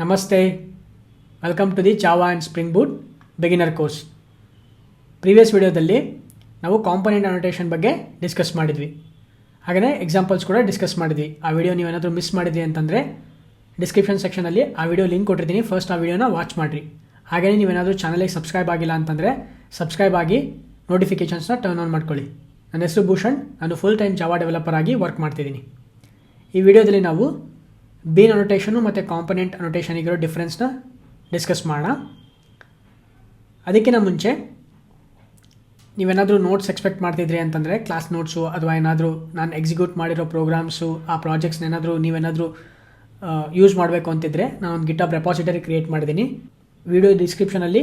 ನಮಸ್ತೆ. Welcome to the Java and spring boot beginner course previous ವಿಡಿಯೋದಲ್ಲಿ ನಾವು component annotation ಬಗ್ಗೆ ಡಿಸ್ಕಸ್ ಮಾಡಿದ್ವಿ. ಹಾಗೆಯೇ ಎಕ್ಸಾಂಪಲ್ಸ್ ಕೂಡ ಡಿಸ್ಕಸ್ ಮಾಡಿದ್ವಿ. ಆ ವಿಡಿಯೋ ನೀವೇನಾದರೂ ಮಿಸ್ ಮಾಡಿದ್ವಿ ಅಂತಂದರೆ ಡಿಸ್ಕ್ರಿಪ್ಷನ್ ಸೆಕ್ಷನಲ್ಲಿ ಆ ವಿಡಿಯೋ ಲಿಂಕ್ ಕೊಟ್ಟಿದ್ದೀನಿ ಫಸ್ಟ್ ಆ ವಿಡಿಯೋನ ವಾಚ್ ಮಾಡಿರಿ. ಹಾಗೆಯೇ ನೀವೇನಾದರೂ ಚಾನಲಿಗೆ ಸಬ್ಸ್ಕ್ರೈಬ್ ಆಗಿಲ್ಲ ಅಂತಂದರೆ ಸಬ್ಸ್ಕ್ರೈಬ್ ಆಗಿ ನೋಟಿಫಿಕೇಷನ್ಸ್ನ ಟರ್ನ್ ಆನ್ ಮಾಡ್ಕೊಳ್ಳಿ. ನನ್ನ ಹೆಸರು ಭೂಷಣ್. ನಾನು ಫುಲ್ ಟೈಮ್ ಜಾವಾ ಡೆವಲಪರ್ ಆಗಿ ವರ್ಕ್ ಮಾಡ್ತಿದ್ದೀನಿ. ಈ ವಿಡಿಯೋದಲ್ಲಿ ನಾವು ಬೀನ್ ಅನೊಟೇಷನು ಮತ್ತು ಕಾಂಪೊನೆಂಟ್ ಅನೊಟೇಷನಿಗಿರೋ ಡಿಫ್ರೆನ್ಸ್ನ ಡಿಸ್ಕಸ್ ಮಾಡೋಣ. ಅದಕ್ಕಿಂತ ಮುಂಚೆ, ನೀವೇನಾದರೂ ನೋಟ್ಸ್ ಎಕ್ಸ್ಪೆಕ್ಟ್ ಮಾಡ್ತಿದ್ರಿ ಅಂತಂದರೆ ಕ್ಲಾಸ್ ನೋಟ್ಸು ಅಥವಾ ಏನಾದರೂ ನಾನು ಎಕ್ಸಿಕ್ಯೂಟ್ ಮಾಡಿರೋ ಪ್ರೋಗ್ರಾಮ್ಸು ಆ ಪ್ರಾಜೆಕ್ಟ್ಸ್ನ ಏನಾದರೂ ನೀವೇನಾದರೂ ಯೂಸ್ ಮಾಡಬೇಕು ಅಂತಿದ್ರೆ ನಾನು ಒಂದು ಗಿಟಬ್ ರೆಪಾಸಿಟರಿ ಕ್ರಿಯೇಟ್ ಮಾಡಿದ್ದೀನಿ. ವಿಡಿಯೋ ಡಿಸ್ಕ್ರಿಪ್ಷನಲ್ಲಿ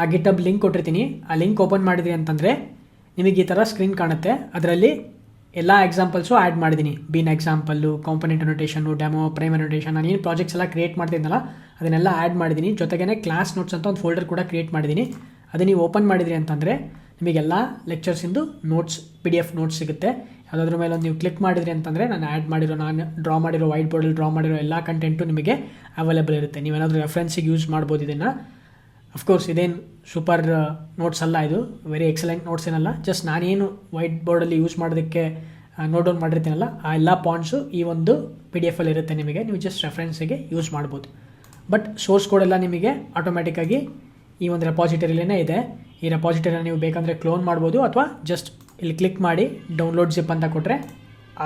ಆ ಗಿಟಬ್ ಲಿಂಕ್ ಕೊಟ್ಟಿರ್ತೀನಿ. ಆ ಲಿಂಕ್ ಓಪನ್ ಮಾಡಿದ್ರಿ ಅಂತಂದರೆ ನಿಮಗೆ ಈ ಥರ ಸ್ಕ್ರೀನ್ ಕಾಣುತ್ತೆ. ಅದರಲ್ಲಿ ಎಲ್ಲ ಎಕ್ಸಾಂಪಲ್ಸು ಆ್ಯಡ್ ಮಾಡಿದ್ದೀನಿ bean example component annotation demo prime annotation ನಾನು ಏನು ಪ್ರಾಜೆಕ್ಟ್ಸ್ ಎಲ್ಲ ಕ್ರಿಯೇಟ್ ಮಾಡ್ತಿದ್ದೆನಲ್ಲ ಅದನ್ನೆಲ್ಲ ಆ್ಯಡ್ ಮಾಡಿದ್ದೀನಿ ಜೊತೆಗೇ ಕ್ಲಾಸ್ ನೋಟ್ಸ್ ಅಂತ ಒಂದು ಫೋಲ್ಡರ್ ಕೂಡ ಕ್ರಿಯೇಟ್ ಮಾಡಿದ್ದೀನಿ ಅದು ನೀವು ಓಪನ್ ಮಾಡಿದ್ರಿ ಅಂತಂದರೆ, ನಿಮಗೆಲ್ಲ ಲೆಕ್ಚರ್ಸಿಂದು notes P D F notes ಸಿಗುತ್ತೆ. ಯಾವುದಾದ್ರ ಮೇಲೆ ಒಂದು ನೀವು ಕ್ಲಿಕ್ ಮಾಡಿದ್ರಿ ಅಂತಂದರೆ, ನಾನು ಆ್ಯಡ್ ಮಾಡಿರೋ, ನಾನು ಡ್ರಾ ಮಾಡಿರೋ ವೈಟ್ ಬೋರ್ಡಲ್ಲಿ ಡ್ರಾ ಮಾಡಿರೋ ಎಲ್ಲ ಕಂಟೆಂಟು ನಿಮಗೆ ಅವೈಲೇಬಲ್ ಇರುತ್ತೆ. ನೀವೇನಾದರೂ ರೆಫರೆನ್ಸಿಗೆ ಯೂಸ್ ಮಾಡ್ಬೋದು ಇದನ್ನು. ಅಫ್ಕೋರ್ಸ್ ಇದೇನು ಸೂಪರ್ ನೋಟ್ಸ್ ಅಲ್ಲ ಇದು. ವೆರಿ ಎಕ್ಸಲೆಂಟ್ ನೋಟ್ಸ್ ಏನಲ್ಲ. ಜಸ್ಟ್ ನಾನೇನು ವೈಟ್ ಬೋರ್ಡಲ್ಲಿ ಯೂಸ್ ಮಾಡೋದಕ್ಕೆ ನೋಟ್ ಡೌನ್ ಮಾಡಿರ್ತೀನಲ್ಲ, ಆ ಎಲ್ಲ ಪಾಯಿಂಟ್ಸು ಈ ಒಂದು ಪಿ ಡಿ ಎಫಲ್ಲಿ ಇರುತ್ತೆ ನಿಮಗೆ. ನೀವು ಜಸ್ಟ್ ರೆಫರೆನ್ಸಿಗೆ ಯೂಸ್ ಮಾಡ್ಬೋದು. ಬಟ್ ಸೋರ್ಸ್ ಕೋಡೆಲ್ಲ ನಿಮಗೆ ಆಟೋಮೆಟಿಕ್ಕಾಗಿ ಈ ಒಂದು ರೆಪಾಸಿಟರಿಲೇ ಇದೆ. ಈ ರೆಪಾಸಿಟರಿನ ನೀವು ಬೇಕಂದರೆ ಕ್ಲೋನ್ ಮಾಡ್ಬೋದು ಅಥವಾ ಜಸ್ಟ್ ಇಲ್ಲಿ ಕ್ಲಿಕ್ ಮಾಡಿ ಡೌನ್ಲೋಡ್ ಜಿಪ್ ಅಂತ ಕೊಟ್ಟರೆ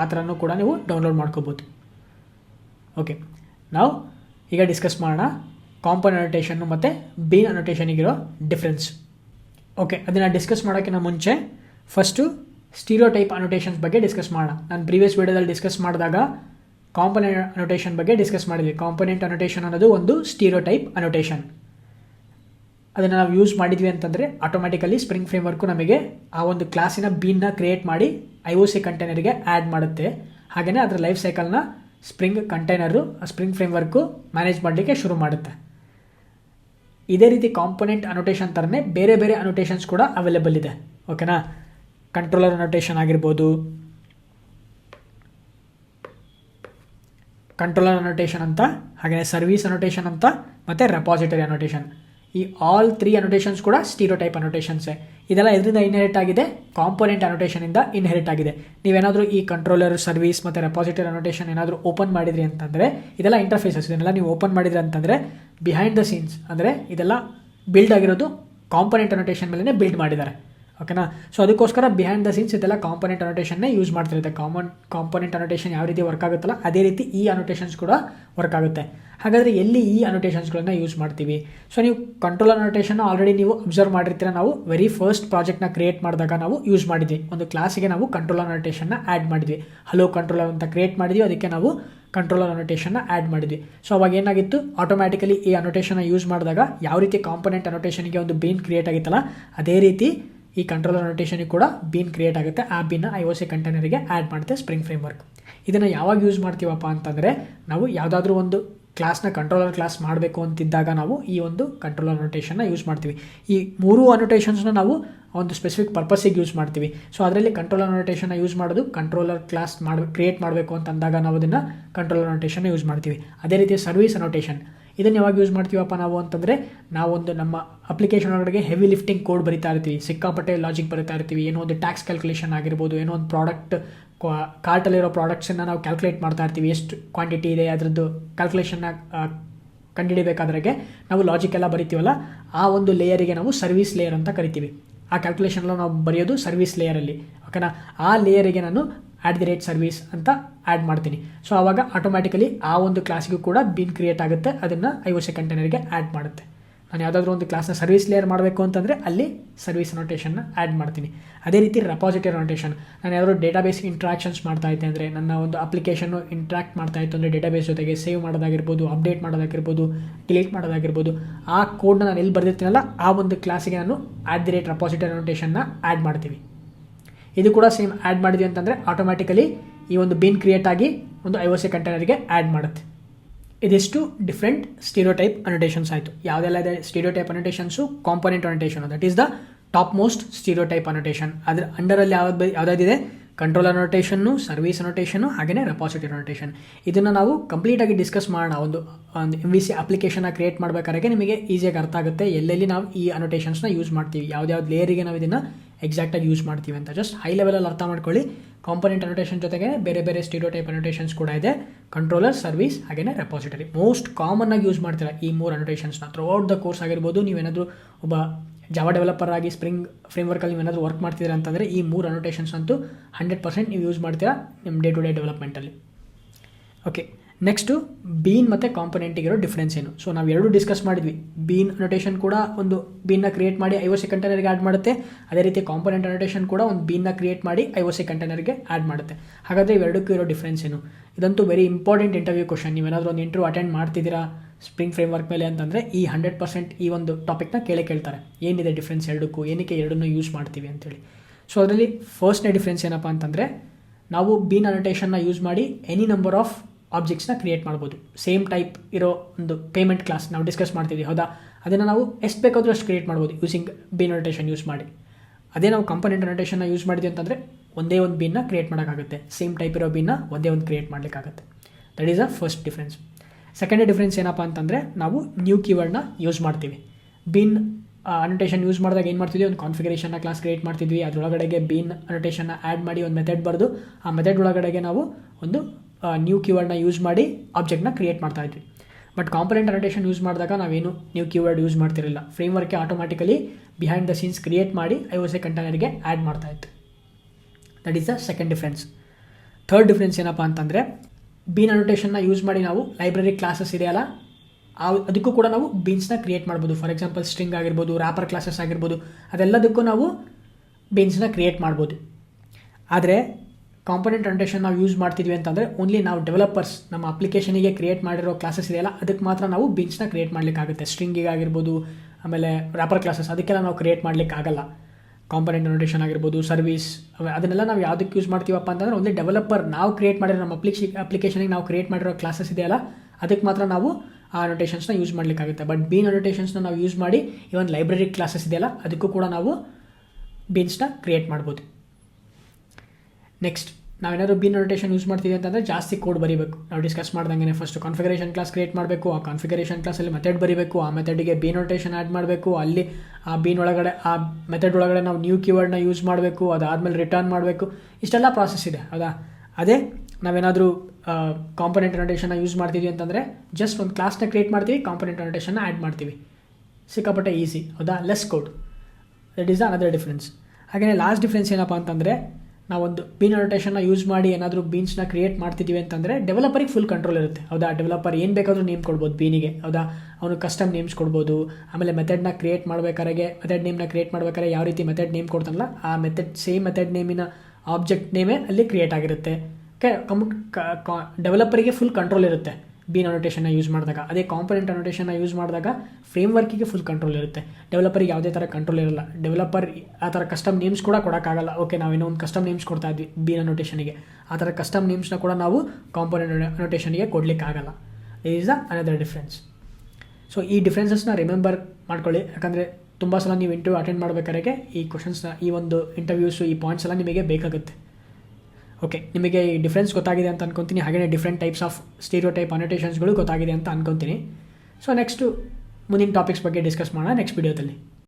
ಆ ಥರನೂ ಕೂಡ ನೀವು ಡೌನ್ಲೋಡ್ ಮಾಡ್ಕೋಬೋದು. ಓಕೆ ನಾವು ಈಗ ಡಿಸ್ಕಸ್ ಮಾಡೋಣ. ಕಾಂಪೌಂಡ್ ಅನೊಟೇಷನ್ನು ಮತ್ತು ಬೀನ್ ಇರೋ ಡಿಫ್ರೆನ್ಸ್ ಓಕೆ ಅದನ್ನು ಡಿಸ್ಕಸ್ ಮಾಡೋಕ್ಕಿಂತ ಮುಂಚೆ ಫಸ್ಟು ಸ್ಟೀರಿಯೋ ಟೈಪ್ ಅನೋಟೇಷನ್ಸ್ ಬಗ್ಗೆ ಡಿಸ್ಕಸ್ ಮಾಡೋಣ. ನಾನು ಪ್ರೀವಿಯಸ್ ವೀಡಿಯೋದಲ್ಲಿ ಡಿಸ್ಕಸ್ ಮಾಡಿದಾಗ ಕಾಂಪೊನೆಂಟ್ ಅನೋಟೇಷನ್ ಬಗ್ಗೆ ಡಿಸ್ಕಸ್ ಮಾಡಿದ್ವಿ. ಕಾಂಪೊನೆಂಟ್ ಅನೋಟೇಷನ್ ಅನ್ನೋದು ಒಂದು ಸ್ಟೀರಿಯೋ ಟೈಪ್ ಅನೋಟೇಷನ್ ಅದನ್ನು ನಾವು ಯೂಸ್ ಮಾಡಿದ್ವಿ ಅಂತಂದರೆ ಆಟೋಮೆಟಿಕಲಿ ಸ್ಪ್ರಿಂಗ್ ಫ್ರೇಮ್ವರ್ಕು ನಮಗೆ ಆ ಒಂದು ಕ್ಲಾಸಿನ ಬೀನ್ನ ಕ್ರಿಯೇಟ್ ಮಾಡಿ ಐ ಒ ಸಿ ಕಂಟೈನರ್ಗೆ ಆ್ಯಡ್ ಮಾಡುತ್ತೆ. ಹಾಗೆಯೇ ಅದರ life ಸೈಕಲ್ನ spring container spring framework manage ಮಾಡಲಿಕ್ಕೆ ಶುರು ಮಾಡುತ್ತೆ. ಇದೇ ರೀತಿ ಕಾಂಪೊನೆಂಟ್ ಅನೋಟೇಷನ್ ಥರನೇ ಬೇರೆ ಬೇರೆ ಅನೋಟೇಷನ್ಸ್ ಕೂಡ ಅವೈಲೇಬಲ್ ಇದೆ. ಓಕೆನಾ ಕಂಟ್ರೋಲರ್ ಅನೋಟೇಷನ್ ಆಗಿರ್ಬೋದು. ಕಂಟ್ರೋಲರ್ ಅನೋಟೇಷನ್ ಅಂತ ಹಾಗೆಯೇ ಸರ್ವಿಸ್ ಅನೋಟೇಷನ್ ಅಂತ, ಮತ್ತು ರೆಪಾಸಿಟರಿ ಅನೋಟೇಷನ್ ಈ ಆಲ್ ತ್ರೀ ಅನೋಟೇಷನ್ಸ್ ಕೂಡ ಸ್ಟೀರೋ ಟೈಪ್ ಅನೋಟೇಷನ್ಸೇ ಇದೆಲ್ಲ ಇದರಿಂದ ಇನ್ಹೆರಿಟ್ ಆಗಿದೆ? ಕಾಂಪೊನೆಂಟ್ ಅನೋಟೇಷನಿಂದ ಇನ್ಹೆರಿಟ್ ಆಗಿದೆ. ನೀವೇನಾದರೂ ಈ ಕಂಟ್ರೋಲರ್ ಸರ್ವಿಸ್ ಮತ್ತು ರೆಪಾಸಿಟರಿ ಅನೋಟೇಷನ್ ಏನಾದರೂ ಓಪನ್ ಮಾಡಿದ್ರಿ ಅಂತಂದರೆ, ಇದೆಲ್ಲ ಇಂಟರ್ಫೇಸಸ್ ಇದನ್ನೆಲ್ಲ ನೀವು ಓಪನ್ ಮಾಡಿದ್ರಿ ಅಂತಂದರೆ ಬಿಹೈಂಡ್ ದ ಸೀನ್ಸ್ ಅಂದರೆ ಇದೆಲ್ಲ ಬಿಲ್ಡ್ ಆಗಿರೋದು ಕಾಂಪೊನೆಂಟ್ ಅನೋಟೇಷನ್ ಮೇಲೇ ಬಿಲ್ಡ್ ಮಾಡಿದ್ದಾರೆ. ಓಕೆನಾ ಸೊ ಅದಕ್ಕೋಸ್ಕರ ಬಿಹೈಂಡ್ ದ ಸೀನ್ಸ್ ಇದೆಲ್ಲ ಕಾಂಪೊನೆಂಟ್ ಅನೋಟೇಷನ್ನೇ ಯೂಸ್ ಮಾಡ್ತಿರುತ್ತೆ. ಕಾಮನ್ ಕಾಂಪೊನೆಂಟ್ ಅನೋಟೇಷನ್ ಯಾವ ರೀತಿ ವರ್ಕ್ ಆಗುತ್ತಲ್ಲ, ಅದೇ ರೀತಿ ಈ ಅನೋಟೇಷನ್ಸ್ ಕೂಡ ವರ್ಕ್ ಆಗುತ್ತೆ. ಹಾಗಾದರೆ ಎಲ್ಲಿ ಈ ಅನೋಟೇಷನ್ಸ್ಗಳನ್ನ ಯೂಸ್ ಮಾಡ್ತೀವಿ? ಸೊ ನೀವು ಕಂಟ್ರೋಲ್ ಅನೋಟೇಷನ್ ಆಲ್ರೆಡಿ ನೀವು ಅಬ್ಸರ್ವ್ ಮಾಡಿರ್ತೀರ. ನಾವು ವೆರಿ ಫಸ್ಟ್ ಪ್ರಾಜೆಕ್ಟ್ನ ಕ್ರಿಯೇಟ್ ಮಾಡಿದಾಗ ನಾವು ಯೂಸ್ ಮಾಡಿದ್ವಿ. ಒಂದು ಕ್ಲಾಸಿಗೆ ನಾವು ಕಂಟ್ರೋಲ್ ಅನೋಟೇಷನ್ನ ಆ್ಯಡ್ ಮಾಡಿದ್ವಿ. ಹಲೋ ಕಂಟ್ರೋಲರ್ ಅಂತ ಕ್ರಿಯೇಟ್ ಮಾಡಿದ್ವಿ. ಅದಕ್ಕೆ ನಾವು ಕಂಟ್ರೋಲರ್ ಅನೋಟೇಷನ್ನ ಆ್ಯಡ್ ಮಾಡಿದ್ವಿ. ಸೊ ಅವಾಗ ಏನಾಗಿತ್ತು? ಆಟೋಮ್ಯಾಟಿಕಲಿ ಈ ಅನೋಟೇಷನ್ನ ಯೂಸ್ ಮಾಡಿದಾಗ ಯಾವ ರೀತಿ ಕಾಂಪೊನೆಂಟ್ ಅನೋಟೇಷನ್ಗೆ ಒಂದು ಬೀನ್ ಕ್ರಿಯೇಟ್ ಆಗಿತ್ತಲ್ಲ, ಅದೇ ರೀತಿ ಈ ಕಂಟ್ರೋಲರ್ ಅನೋಟೇಷನಿಗೆ ಕೂಡ ಬೀನ್ ಕ್ರಿಯೇಟ್ ಆಗುತ್ತೆ. ಆ ಬೀನ್ನ ಐ ಒ ಸಿ ಕಂಟೈನರಿಗೆ ಆ್ಯಡ್ ಮಾಡುತ್ತೆ ಸ್ಪ್ರಿಂಗ್ ಫ್ರೇಮ್ವರ್ಕ್ ಇದನ್ನು ಯಾವಾಗ ಯೂಸ್ ಮಾಡ್ತೀವಪ್ಪ ಅಂತಂದರೆ, ನಾವು ಯಾವುದಾದ್ರೂ ಒಂದು ಕ್ಲಾಸ್ನ ಕಂಟ್ರೋಲರ್ ಕ್ಲಾಸ್ ಮಾಡಬೇಕು ಅಂತಿದ್ದಾಗ ನಾವು ಈ ಒಂದು ಕಂಟ್ರೋಲರ್ ಅನೋಟೇಷನ್ನ ಯೂಸ್ ಮಾಡ್ತೀವಿ. ಈ ಮೂರು ಅನೋಟೇಷನ್ಸ್ನ ನಾವು ಒಂದು ಸ್ಪೆಸಿಫಿಕ್ ಪರ್ಪಸ್ಸಿಗೆ ಯೂಸ್ ಮಾಡ್ತೀವಿ. ಸೊ ಅದರಲ್ಲಿ ಕಂಟ್ರೋಲರ್ ನೊಟೇಷನ್ನ ಯೂಸ್ ಮಾಡೋದು ಕಂಟ್ರೋಲರ್ ಕ್ಲಾಸ್ ಮಾಡಿ ಕ್ರಿಯೇಟ್ ಮಾಡಬೇಕು ಅಂತ ಅಂದಾಗ ನಾವು ಅದನ್ನು ಕಂಟ್ರೋಲರ್ ಅನೋಟೇಷನ್ನ ಯೂಸ್ ಮಾಡ್ತೀವಿ. ಅದೇ ರೀತಿ ಸರ್ವಿಸ್ ಅನೋಟೇಷನ್ ಇದನ್ನು ಯಾವಾಗ ಯೂಸ್ ಮಾಡ್ತೀವಪ್ಪ ನಾವು ಅಂತಂದರೆ, ನಾವೊಂದು ನಮ್ಮ ಅಪ್ಲಿಕೇಶನ್ ಒಳಗಡೆ ಹೆವಿ ಲಿಫ್ಟಿಂಗ್ ಕೋಡ್ ಬರಿತಾ ಇರ್ತೀವಿ. ಸಿಕ್ಕಾಪಟ್ಟೆ ಲಾಜಿಕ್ ಬರಿತಾ ಇರ್ತೀವಿ. ಏನೋ ಒಂದು ಟ್ಯಾಕ್ಸ್ ಕ್ಯಾಲ್ಕುಲೇಷನ್ ಆಗಿರ್ಬೋದು, ಏನೋ ಒಂದು ಪ್ರಾಡಕ್ಟ್ ಕಾರ್ಟಲ್ಲಿರೋ ಪ್ರಾಡಕ್ಟ್ಸನ್ನು ನಾವು ಕ್ಯಾಲ್ಕುಲೇಟ್ ಮಾಡ್ತಾ ಇರ್ತೀವಿ. ಎಷ್ಟು ಕ್ವಾಂಟಿಟಿ ಇದೆ, ಅದರದ್ದು ಕ್ಯಾಲ್ಕುಲೇಷನ್ನ ಕಂಡುಹಿಡಿಬೇಕಾದ್ರಾಗೆ ನಾವು ಲಾಜಿಕ್ ಎಲ್ಲ ಬರಿತೀವಲ್ಲ, ಆ ಒಂದು ಲೇಯರಿಗೆ ನಾವು ಸರ್ವಿಸ್ ಲೇಯರ್ ಅಂತ ಕರಿತೀವಿ. ಆ ಕ್ಯಾಲ್ಕುಲೇಷನ್ ಎಲ್ಲ ನಾವು ಬರೆಯೋದು ಸರ್ವಿಸ್ ಲೇಯರಲ್ಲಿ ಓಕೆನಾ ಆ ಲೇಯರಿಗೆ ನಾನು ಆಟ್ ದಿ ರೇಟ್ ಸರ್ವಿಸ್ ಅಂತ ಆ್ಯಡ್ ಮಾಡ್ತೀನಿ. ಸೊ ಆವಾಗ ಆಟೋಮ್ಯಾಟಿಕಲಿ ಆ ಒಂದು ಕ್ಲಾಸಿಗೂ ಕೂಡ ಬಿನ್ ಕ್ರಿಯೇಟ್ ಆಗುತ್ತೆ. ಅದನ್ನು ಐ ಒ ಸಿ ಕಂಟೈನರ್ಗೆ ಆ್ಯಡ್ ಮಾಡುತ್ತೆ. ನಾನು ಯಾವುದಾದ್ರೂ ಒಂದು ಕ್ಲಾಸ್ನ ಸರ್ವಿಸ್ ಲೇಯರ್ ಮಾಡಬೇಕು ಅಂತಂದರೆ ಅಲ್ಲಿ ಸರ್ವಿಸ್ ಅನೋಟೇಷನ್ನ ಆ್ಯಡ್ ಮಾಡ್ತೀನಿ. ಅದೇ ರೀತಿ ರೆಪಾಸಿಟರಿ ಅನೋಟೇಷನ್ ನಾನು ಯಾವ್ದಾದ್ರು ಡೇಟಾಬೇಸ್ ಇಂಟ್ರಾಕ್ಷನ್ಸ್ ಮಾಡ್ತಾ ಇದ್ದೆ ಅಂದರೆ ನನ್ನ ಒಂದು ಅಪ್ಲಿಕೇಶನ್ನು ಇಂಟ್ರಾಕ್ಟ್ ಮಾಡ್ತಾ ಇತ್ತು ಅಂದರೆ ಡೇಟಾಬೇಸ್ ಜೊತೆಗೆ ಸೇವ್ ಮಾಡೋದಾಗಿರ್ಬೋದು ಅಪ್ಡೇಟ್ ಮಾಡೋದಾಗಿರ್ಬೋದು ಡಿಲೀಟ್ ಮಾಡೋದಾಗಿರ್ಬೋದು, ಆ ಕೋಡ್ನ ನಾನು ಎಲ್ಲಿ ಬರೆದಿರ್ತೀನಲ್ಲ ಆ ಒಂದು ಕ್ಲಾಸಿಗೆ ನಾನು ಆಟ್ ದಿ ರೇಟ್ ರೆಪಾಸಿಟರಿ ಅನೋಟೇಷನ್ನ ಆ್ಯಡ್ ಮಾಡ್ತೀವಿ. ಇದು ಕೂಡ ಸೇಮ್ ಆ್ಯಡ್ ಮಾಡಿದ್ವಿ ಅಂತಂದರೆ ಆಟೋಮ್ಯಾಟಿಕಲಿ ಈ ಒಂದು ಬಿನ್ ಕ್ರಿಯೇಟ್ ಆಗಿ ಒಂದು ಐ ಒ ಸಿ ಕಂಟೈನರ್ಗೆ ಆ್ಯಡ್ ಮಾಡುತ್ತೆ. ಇದಿಷ್ಟು ಡಿಫ್ರೆಂಟ್ ಸ್ಟೀರಿಯೋ ಟೈಪ್ ಅನೋಟೇಷನ್ಸ್ ಆಯಿತು. ಯಾವುದೆಲ್ಲ ಇದೆ? Stereotype annotations component annotation that is the top most stereotype annotation ಅದ್ರ ಅಂಡರಲ್ಲಿ ಯಾವ್ದು ಯಾವುದಾದಿದೆ ಕಂಟ್ರೋಲ್ ಅನೋಟೇಷನ್ನು ಸರ್ವಿಸ್ ಅನೋಟೇಷನ್ನು ಹಾಗೆಯೇ ರೆಪಾಸಿಟರಿ ಅನೋಟೇಷನ್ ಇದನ್ನು ನಾವು ಕಂಪ್ಲೀಟಾಗಿ ಡಿಸ್ಕಸ್ ಮಾಡೋಣ. ಒಂದು ಒಂದು ಎಂ ವಿ ಸಿ ಅಪ್ಲಿಕೇಶನ್ನ ಕ್ರಿಯೇಟ್ ಮಾಡಬೇಕಾದ್ರೆ ನಿಮಗೆ ಈಸಿಯಾಗಿ ಅರ್ಥ ಆಗುತ್ತೆ. ಎಲ್ಲೆಲ್ಲಿ ನಾವು ಈ ಅನೋಟೇಷನ್ಸ್ನ ಯೂಸ್ ಮಾಡ್ತೀವಿ. ಯಾವ್ದಾವ್ದು ಲೇಯರಿಗೆ ನಾವು ಇದನ್ನು ಎಕ್ಸಾಕ್ಟಾಗಿ ಯೂಸ್ ಮಾಡ್ತೀವಿ ಅಂತ. ಜಸ್ಟ್ ಹೈ ಲೆವೆಲಲ್ಲಿ ಅರ್ಥ ಮಾಡ್ಕೊಳ್ಳಿ. ಕಾಂಪೊನೆಂಟ್ ಅನೋಟೇಷನ್ ಜೊತೆಗೆ ಬೇರೆ ಬೇರೆ ಸ್ಟೀಡೋ ಟೈಪ್ ಅನೋಟೇಷನ್ಸ್ ಕೂಡ ಇದೆ. ಕಂಟ್ರೋಲರ್ ಸರ್ವಿಸ್ ಹಾಗೆಯೇ ರೆಪಾಸಿಟರಿ ಮೋಸ್ಟ್ ಆಗಿ ಯೂಸ್ ಮಾಡ್ತೀರ ಈ ಮೂರು ಅನೋಟೇಷನ್ಸ್ನ ಥ್ರೂ ಔಟ್ ದ ಕೋರ್ಸ್ ಆಗಿರ್ಬೋದು ನೀವೇನಾದರೂ ಒಬ್ಬ ಜಾವ ಡೆವಲಪರ್ ಆಗಿ ಸ್ಪ್ರಿಂಗ್ ಫ್ರೇಮ್ವರ್ಕಲ್ಲಿ ನೀವೇನಾದರೂ ವರ್ಕ್ ಮಾಡ್ತಿದ್ದೀರಾ ಅಂತಂದರೆ ಈ ಮೂರು ಅನೋಟೇಷನ್ಸ್ ಅಂತೂ ಹಂಡ್ರೆಡ್ ಪರ್ಸೆಂಟ್ ನೀವು ಯೂಸ್ ಮಾಡ್ತೀರಾ ನಿಮ್ಮ ಡೇ ಟು ಡೇ ಡೆವಲಪ್ಮೆಂಟಲ್ಲಿ ಓಕೆ ನೆಕ್ಸ್ಟು ಬೀನ್ ಮತ್ತು ಕಾಂಪೊನೆಂಟಿಗಿರೋ ಡಿಫ್ರೆನ್ಸ್ ಏನು? ಸೊ ನಾವು ಎರಡು ಡಿಸ್ಕಸ್ ಮಾಡಿದ್ವಿ. ಬೀನ್ ಅನೊಟೇಷನ್ ಕೂಡ ಒಂದು ಬೀನ್ನ ಕ್ರಿಯೇಟ್ ಮಾಡಿ ಐ ಒ ಸಿ ಕಂಟೈನರ್ಗೆ ಆ್ಯಡ್ ಮಾಡುತ್ತೆ. ಅದೇ ರೀತಿ ಕಾಂಪೊನೆಂಟ್ ಅನೊಟೇಷನ್ ಕೂಡ ಒಂದು ಬೀನ್ನ ಕ್ರಿಯೇಟ್ ಮಾಡಿ ಐ ಒ ಸಿ ಕಂಟೈನರ್ಗೆ ಆ್ಯಡ್ ಮಾಡುತ್ತೆ. ಹಾಗಾದರೆ ಇವೆರಡಕ್ಕೂ ಇರೋ ಡಿಫ್ರೆನ್ಸ್ ಏನು? ಇದಂತೂ ವೆರಿ ಇಂಪಾರ್ಟೆಂಟ್ ಇಂಟರ್ವ್ಯೂ ಕ್ವಶನ್ ನೀವೇನಾದರೂ ಒಂದು ಇಂಟರ್ವ್ಯೂ ಅಟೆಂಡ್ ಮಾಡ್ತಿದ್ದೀರಾ ಸ್ಪ್ರಿಂಗ್ ಫ್ರೇಮ್ವರ್ಕ್ ಮೇಲೆ ಅಂತಂದರೆ ಈ ಹಂಡ್ರೆಡ್ ಪರ್ಸೆಂಟ್ ಈ ಒಂದು ಟಾಪಿಕ್ನ ಕೇಳೇ ಕೇಳ್ತಾರೆ. ಏನಿದೆ ಡಿಫ್ರೆನ್ಸ್ ಎರಡಕ್ಕೂ? ಏನಕ್ಕೆ ಎರಡನ್ನೂ ಯೂಸ್ ಮಾಡ್ತೀವಿ ಅಂತೇಳಿ. ಸೊ ಅದರಲ್ಲಿ ಫಸ್ಟ್ನೇ ಡಿಫ್ರೆನ್ಸ್ ಏನಪ್ಪ ಅಂತಂದರೆ, ನಾವು ಬೀನ್ ಅನೋಟೇಷನ್ನ ಯೂಸ್ ಮಾಡಿ ಎನಿ ನಂಬರ್ ಆಫ್ ಆಬ್ಜೆಕ್ಟ್ಸ್ನ ಕ್ರಿಯೇಟ್ ಮಾಡ್ಬೋದು. ಸೇಮ್ ಟೈಪ್ ಇರೋ ಒಂದು ಪೇಮೆಂಟ್ ಕ್ಲಾಸ್ ನಾವು ಡಿಸ್ಕಸ್ ಮಾಡ್ತಿದ್ವಿ, ಹೌದಾ? ಅದನ್ನು ನಾವು ಎಷ್ಟು ಬೇಕಾದರೂ ಅಷ್ಟು ಕ್ರಿಯೇಟ್ ಮಾಡ್ಬೋದು ಯೂಸಿಂಗ್ ಬಿ ಅನೋಟೇಷನ್ ಯೂಸ್ ಮಾಡಿ. ಅದೇ ನಾವು ಕಂಪನೆಂಟ್ ನೊಟೇಷನ್ನ ಯೂಸ್ ಮಾಡಿದ್ವಿ ಅಂತಂದರೆ ಒಂದೇ ಒಂದು ಬಿನ್ನ ಕ್ರಿಯೇಟ್ ಮಾಡೋಕ್ಕಾಗುತ್ತೆ. ಸೇಮ್ ಟೈಪ್ ಇರೋ ಬೀನ್ನ ಒಂದೇ ಒಂದು create ಮಾಡಲಿಕ್ಕಾಗುತ್ತೆ. That is a first difference second difference ಏನಪ್ಪ ಅಂತಂದರೆ ನಾವು ನ್ಯೂ ಕೀವರ್ಡ್ನ ಯೂಸ್ ಮಾಡ್ತೀವಿ. ಬೀನ್ ಅನೋಟೇಷನ್ ಯೂಸ್ ಮಾಡಿದಾಗ ಏನು ಮಾಡ್ತಿದ್ವಿ? ಒಂದು ಕಾನ್ಫಿಗರೇಷನ್ನ ಕ್ಲಾಸ್ ಕ್ರಿಯೇಟ್ ಮಾಡ್ತಿದ್ವಿ. ಅದರೊಳಗಡೆಗೆ ಬೀನ್ ಅನೋಟೇಷನ್ನ ಆ್ಯಡ್ ಮಾಡಿ ಒಂದು ಮೆಥಡ್ ಬರೆದು, ಆ ಮೆಥಡ್ ಒಳಗಡೆಗೆ ನಾವು ಒಂದು ನ್ಯೂ ಕೀವರ್ಡ್ನ ಯೂಸ್ ಮಾಡಿ ಆಬ್ಜೆಕ್ಟ್ನ ಕ್ರಿಯೇಟ್ ಮಾಡ್ತಾ ಇದ್ವಿ. ಬಟ್ ಕಾಂಪೊನೆಂಟ್ ಅನೋಟೇಷನ್ ಯೂಸ್ ಮಾಡಿದಾಗ ನಾವೇನು ನ್ಯೂ ಕೀವರ್ಡ್ ಯೂಸ್ ಮಾಡ್ತಿರಲಿಲ್ಲ. ಫ್ರೇಮ್ವರ್ಕೆ automatically behind the scenes create ಮಾಡಿ ಐ ಒ ಸಿ ಕಂಟೈನರ್ಗೆ ಆ್ಯಡ್ ಮಾಡ್ತಾ ಇತ್ತು. That is the second difference third difference ಏನಪ್ಪ ಅಂತಂದರೆ ಬೀನ್ ಅನೋಟೇಷನ್ನ ಯೂಸ್ ಮಾಡಿ ನಾವು ಲೈಬ್ರರಿ ಕ್ಲಾಸಸ್ ಇದೆಯಲ್ಲ, ಆ ಅದಕ್ಕೂ ಕೂಡ ನಾವು ಬೀನ್ಸ್ನ ಕ್ರಿಯೇಟ್ ಮಾಡ್ಬೋದು. ಫಾರ್ ಎಕ್ಸಾಂಪಲ್ ಸ್ಟ್ರಿಂಗ್ ಆಗಿರ್ಬೋದು ರ್ಯಾಪರ್ ಕ್ಲಾಸಸ್ ಆಗಿರ್ಬೋದು, ಅದೆಲ್ಲದಕ್ಕೂ ನಾವು ಬೀನ್ಸ್ನ ಕ್ರಿಯೇಟ್ ಮಾಡ್ಬೋದು. ಆದರೆ ಕಾಂಪೊನೆಂಟ್ ಅನೋಟೇಷನ್ ನಾವು ಯೂಸ್ ಮಾಡ್ತಿದ್ವಿ ಅಂತಂದರೆ ಓನ್ಲಿ ನಾವು ಡೆವಲಪರ್ಸ್ ನಮ್ಮ ಅಪ್ಲಿಕೇಶನಿಗೆ ಕ್ರಿಯೇಟ್ ಮಾಡಿರೋ ಕ್ಲಾಸಸ್ ಇದೆಯಲ್ಲ, ಅದಕ್ಕೆ ಮಾತ್ರ ನಾವು ಬಿಂಚ್ನ ಕ್ರಿಯೇಟ್ ಮಾಡಲಿಕ್ಕಾಗುತ್ತೆ. ಸ್ಟ್ರಿಂಗಿಗೆ ಆಗಿರ್ಬೋದು, ಆಮೇಲೆ ರ್ಯಾಪರ್ ಕ್ಲಾಸಸ್ ಅದಕ್ಕೆಲ್ಲ ನಾವು ಕ್ರಿಯೇಟ್ ಆಗಲ್ಲ ಕಾಂಪೊನೆಂಟ್ ಅನೋಟೇಷನ್ ಆಗಿರ್ಬೋದು ಸರ್ವಿಸ್ ಅದನ್ನೆಲ್ಲ ನಾವು ಯಾವುದಕ್ಕೆ ಯೂಸ್ ಮಾಡ್ತೀವಪ್ಪ ಅಂತಂದರೆ ಓನ್ಲಿ ಡೆವಲಪರ್ ನಾವು ಕ್ರಿಯೇಟ್ ಮಾಡಿರೋ, ನಮ್ಮ ಅಪ್ಲಿಕೇಶನ್ ಅಪ್ಲಿಕೇಶನಿಗೆ ನಾವು ಕ್ರಿಯೇಟ್ ಮಾಡಿರೋ ಕ್ಲಾಸಸ್ ಇದೆಯಲ್ಲ, ಅದಕ್ಕೆ ಮಾತ್ರ ನಾವು ಆ ಅನೋಟೇಷನ್ಸ್ನ ಯೂಸ್ ಮಾಡಲಿಕ್ಕಾಗುತ್ತೆ. ಬಟ್ ಬೀನ್ ಅನೋಟೇಷನ್ಸ್ನ ನಾವು ಯೂಸ್ ಮಾಡಿ ಇವನ್ ಲೈಬ್ರರಿ ಕ್ಲಾಸಸ್ ಇದೆಯಲ್ಲ, ಅದಕ್ಕೂ ಕೂಡ ನಾವು ಬೀನ್ಸ್ನ ಕ್ರಿಯೇಟ್ ಮಾಡ್ಬೋದು. ನೆಕ್ಸ್ಟ್ ನಾವೇನಾದ್ರು ಬಿ ನೋಟೇಷನ್ ಯೂಸ್ ಮಾಡ್ತೀವಿ ಅಂತಂದರೆ ಜಾಸ್ತಿ ಕೋಡ್ ಬರೀಬೇಕು. ನಾವು ಡಿಸ್ಕಸ್ ಮಾಡ್ದಂಗೆ ಫಸ್ಟ್ ಕಾನ್ಫಿಗರೇಷನ್ ಕ್ಲಾಸ್ ಕ್ರಿಯೇಟ್ ಮಾಡಬೇಕು, ಆ ಕಾನ್ಫಿಗರೇಷನ್ ಕ್ಲಾಸಲ್ಲಿ ಮೆಥಡ್ ಬರೀಬೇಕು, ಆ ಮೆಥಡಿಗೆ ಬೀನ್ ನೋಟೇಷನ್ ಆ್ಯಡ್ ಮಾಡಬೇಕು, ಅಲ್ಲಿ ಆ ಬೀನ್ ಒಳಗಡೆ, ಆ ಮೆಥಡ್ ಒಳಗಡೆ ನಾವು ನ್ಯೂ ಕೀವರ್ಡ್ನ ಯೂಸ್ ಮಾಡಬೇಕು, ಅದಾದಮೇಲೆ ರಿಟರ್ನ್ ಮಾಡಬೇಕು. ಇಷ್ಟೆಲ್ಲ ಪ್ರಾಸೆಸ್ ಇದೆ, ಹೌದಾ? ಅದೇ ನಾವೇನಾದರೂ ಕಾಂಪೊನೆಂಟ್ ನೊಟೇಷನ್ನ ಯೂಸ್ ಮಾಡ್ತೀವಿ ಅಂತಂದರೆ ಜಸ್ಟ್ ಒಂದು ಕ್ಲಾಸ್ನ ಕ್ರಿಯೇಟ್ ಮಾಡ್ತೀವಿ ಕಾಂಪೊನೆಂಟ್ ನೊಟೇಷನ್ನ ಆ್ಯಡ್ ಮಾಡ್ತೀವಿ. ಸಿಕ್ಕಾಪಟ್ಟೆ ಈಸಿ ಹೌದಾ? Less code that is another difference ಹಾಗೆಯೇ ಲಾಸ್ಟ್ ಡಿಫ್ರೆನ್ಸ್ ಏನಪ್ಪ ಅಂತಂದರೆ ನಾವೊಂದು ಬೀನ್ ಅನೋಟೇಷನ್ನ ಯೂಸ್ ಮಾಡಿ ಏನಾದರೂ ಬೀನ್ಸ್ನ ಕ್ರಿಯೇಟ್ ಮಾಡ್ತಿದ್ದೀವಿ ಅಂತಂದರೆ ಡೆವಲಪರಿಗೆ ಫುಲ್ ಕಂಟ್ರೋಲ್ ಇರುತ್ತೆ. ಹೌದಾ? ಡೆವಲಪರ್ ಏನು ಬೇಕಾದರೂ ನೇಮ್ ಕೊಡ್ಬೋದು ಬೀನಿಗೆ ಹೌದಾ? ಅವನು ಕಸ್ಟಮ್ ನೇಮ್ಸ್ ಕೊಡ್ಬೋದು. ಆಮೇಲೆ ಮೆಥಡ್ನ ಕ್ರಿಯೇಟ್ ಮಾಡಬೇಕಾದ್ರೆ ಮೆಥಡ್ ನೇಮ್ನ ಕ್ರಿಯೇಟ್ ಮಾಡಬೇಕಾದ್ರೆ ಯಾವ ರೀತಿ ಮೆಥಡ್ ನೇಮ್ ಕೊಡ್ತಾನಲ್ಲ, ಆ ಮೆಥಡ್ ಸೇಮ್ ಮೆಥಡ್ ನೇಮಿನ ಆಬ್ಜೆಕ್ಟ್ ನೇಮೇ ಅಲ್ಲಿ ಕ್ರಿಯೇಟ್ ಆಗಿರುತ್ತೆ. ಓಕೆ ಕಮ್ ಡೆವಲಪರಿಗೆ ಫುಲ್ ಕಂಟ್ರೋಲ್ ಇರುತ್ತೆ. ಬೀನ್ ಅನೋಟೇಷನ್ನ ಯೂಸ್ ಮಾಡಿದಾಗ, ಅದೇ ಕಾಂಪೊನೆಂಟ್ ಅನೋಟೇಷನ್ನ ಯೂಸ್ ಮಾಡಿದಾಗ ಫ್ರೇಮ್ವರ್ಕಿಗೆ ಫುಲ್ ಕಂಟ್ರೋಲ್ ಇರುತ್ತೆ. ಡೆವಲಪರಿಗೆ ಯಾವುದೇ ಥರ ಕಂಟ್ರೋಲ್ ಇರಲ್ಲ. ಡೆವಲಪರ್ ಆ ಥರ ಕಸ್ಟಮ್ ನೇಮ್ಸ್ ಕೂಡ ಕೊಡೋಕ್ಕಾಗಲ್ಲ. ಓಕೆ ನಾವೇನೋ ಒಂದು ಕಸ್ಟಮ್ ನೇಮ್ಸ್ ಕೊಡ್ತಾ ಇದ್ವಿ ಬೀನ್ ಅನೋಟೇಷನಿಗೆ ಆ ಥರ ಕಸ್ಟಮ್ ನೇಮ್ಸ್ನ ಕೂಡ ನಾವು ಕಾಂಪೊನೆಂಟ್ ಅನೋಟೇಷನಿಗೆ ಕೊಡಲಿಕ್ಕಾಗಲ್ಲ. Is the another difference so ಈ ಡಿಫ್ರೆನ್ಸಸ್ನ ರಿಮೆಂಬರ್ ಮಾಡ್ಕೊಳ್ಳಿ. ಯಾಕಂದರೆ ತುಂಬ ಸಲ ನೀವು ಇಂಟರ್ವ್ಯೂ ಅಟೆಂಡ್ ಮಾಡಬೇಕಾದ್ರೆ ಈ ಕ್ವಶನ್ಸ್ನ ಈ ಒಂದು ಇಂಟರ್ವ್ಯೂಸು ಈ ಪಾಯಿಂಟ್ಸ್ ಎಲ್ಲ ನಿಮಗೆ ಬೇಕಾಗುತ್ತೆ. ಓಕೆ ನಿಮಗೆ ಈ ಡಿಫ್ರೆನ್ಸ್ ಗೊತ್ತಾಗಿದೆ ಅಂತ ಅನ್ಕೊತೀನಿ. ಹಾಗೆಯೇ different types of stereotype ಅನೋಟೇಷನ್ಸ್ಗಳು ಗೊತ್ತಾಗಿದೆ ಅಂತ ಅನ್ಕೊತೀನಿ. ಸೊ ನೆಕ್ಸ್ಟು ಮುಂದಿನ ಟಾಪಿಕ್ಸ್ ಬಗ್ಗೆ ಡಿಸ್ಕಸ್ ಮಾಡೋಣ ನೆಕ್ಸ್ಟ್ ವೀಡಿಯೋದಲ್ಲಿ